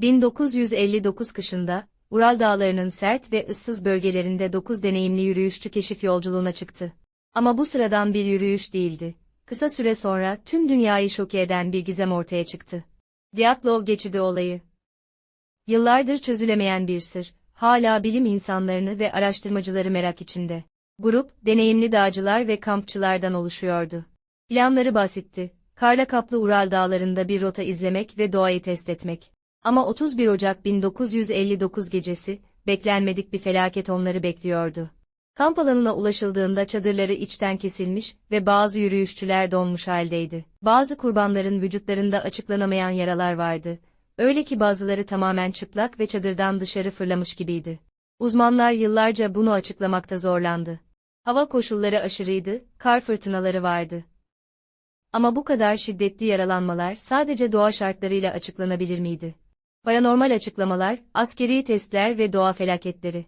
1959 kışında, Ural Dağları'nın sert ve ıssız bölgelerinde 9 deneyimli yürüyüşçü keşif yolculuğuna çıktı. Ama bu sıradan bir yürüyüş değildi. Kısa süre sonra tüm dünyayı şoke eden bir gizem ortaya çıktı. Dyatlov geçidi olayı. Yıllardır çözülemeyen bir sır, hala bilim insanlarını ve araştırmacıları merak içinde. Grup, deneyimli dağcılar ve kampçılardan oluşuyordu. Planları basitti, karla kaplı Ural dağlarında bir rota izlemek ve doğayı test etmek. Ama 31 Ocak 1959 gecesi, beklenmedik bir felaket onları bekliyordu. Kamp alanına ulaşıldığında çadırları içten kesilmiş ve bazı yürüyüşçüler donmuş haldeydi. Bazı kurbanların vücutlarında açıklanamayan yaralar vardı. Öyle ki bazıları tamamen çıplak ve çadırdan dışarı fırlamış gibiydi. Uzmanlar yıllarca bunu açıklamakta zorlandı. Hava koşulları aşırıydı, kar fırtınaları vardı. Ama bu kadar şiddetli yaralanmalar sadece doğa şartlarıyla açıklanabilir miydi? Paranormal açıklamalar, askeri testler ve doğa felaketleri.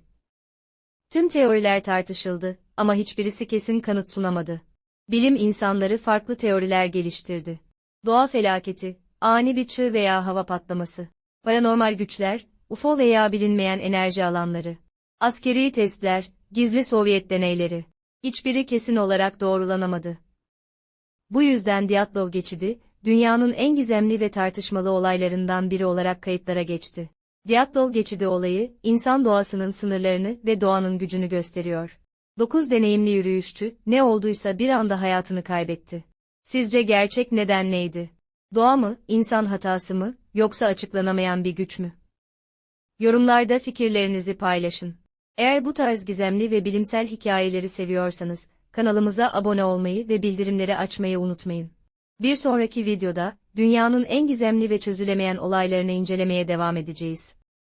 Tüm teoriler tartışıldı ama hiçbirisi kesin kanıt sunamadı. Bilim insanları farklı teoriler geliştirdi. Doğa felaketi, ani bir çığ veya hava patlaması, paranormal güçler, UFO veya bilinmeyen enerji alanları, askeri testler, gizli Sovyet deneyleri. Hiçbiri kesin olarak doğrulanamadı. Bu yüzden Dyatlov geçidi, dünyanın en gizemli ve tartışmalı olaylarından biri olarak kayıtlara geçti. Dyatlov geçidi olayı, insan doğasının sınırlarını ve doğanın gücünü gösteriyor. 9 deneyimli yürüyüşçü, ne olduysa bir anda hayatını kaybetti. Sizce gerçek neden neydi? Doğa mı, insan hatası mı, yoksa açıklanamayan bir güç mü? Yorumlarda fikirlerinizi paylaşın. Eğer bu tarz gizemli ve bilimsel hikayeleri seviyorsanız, kanalımıza abone olmayı ve bildirimleri açmayı unutmayın. Bir sonraki videoda, dünyanın en gizemli ve çözülemeyen olaylarını incelemeye devam edeceğiz.